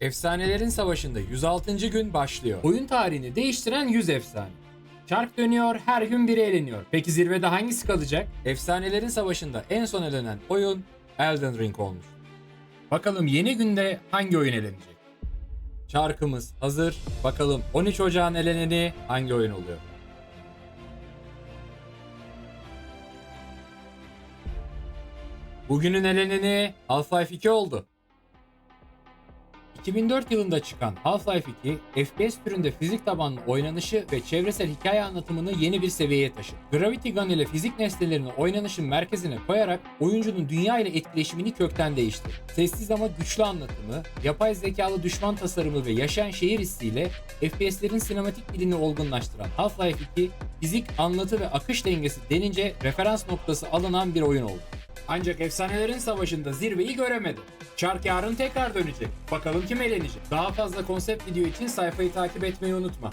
Efsanelerin Savaşı'nda 106. gün başlıyor. Oyun tarihini değiştiren 100 efsane. Çark dönüyor, her gün biri eleniyor. Peki zirvede hangisi kalacak? Efsanelerin Savaşı'nda en son elenen oyun Elden Ring olmuş. Bakalım yeni günde hangi oyun elenecek? Çarkımız hazır. Bakalım 13 Ocağın eleneni hangi oyun oluyor? Bugünün eleneni Half-Life 2 oldu. 2004 yılında çıkan Half-Life 2, FPS türünde fizik tabanlı oynanışı ve çevresel hikaye anlatımını yeni bir seviyeye taşıdı. Gravity Gun ile fizik nesnelerini oynanışın merkezine koyarak oyuncunun dünya ile etkileşimini kökten değiştirdi. Sessiz ama güçlü anlatımı, yapay zekalı düşman tasarımı ve yaşayan şehir hissiyle FPS'lerin sinematik dilini olgunlaştıran Half-Life 2, fizik, anlatı ve akış dengesi denince referans noktası alınan bir oyun oldu. Ancak efsanelerin savaşında zirveyi göremedi. Çark yarın tekrar dönecek. Bakalım kim elenecek. Daha fazla konsept video için sayfayı takip etmeyi unutma.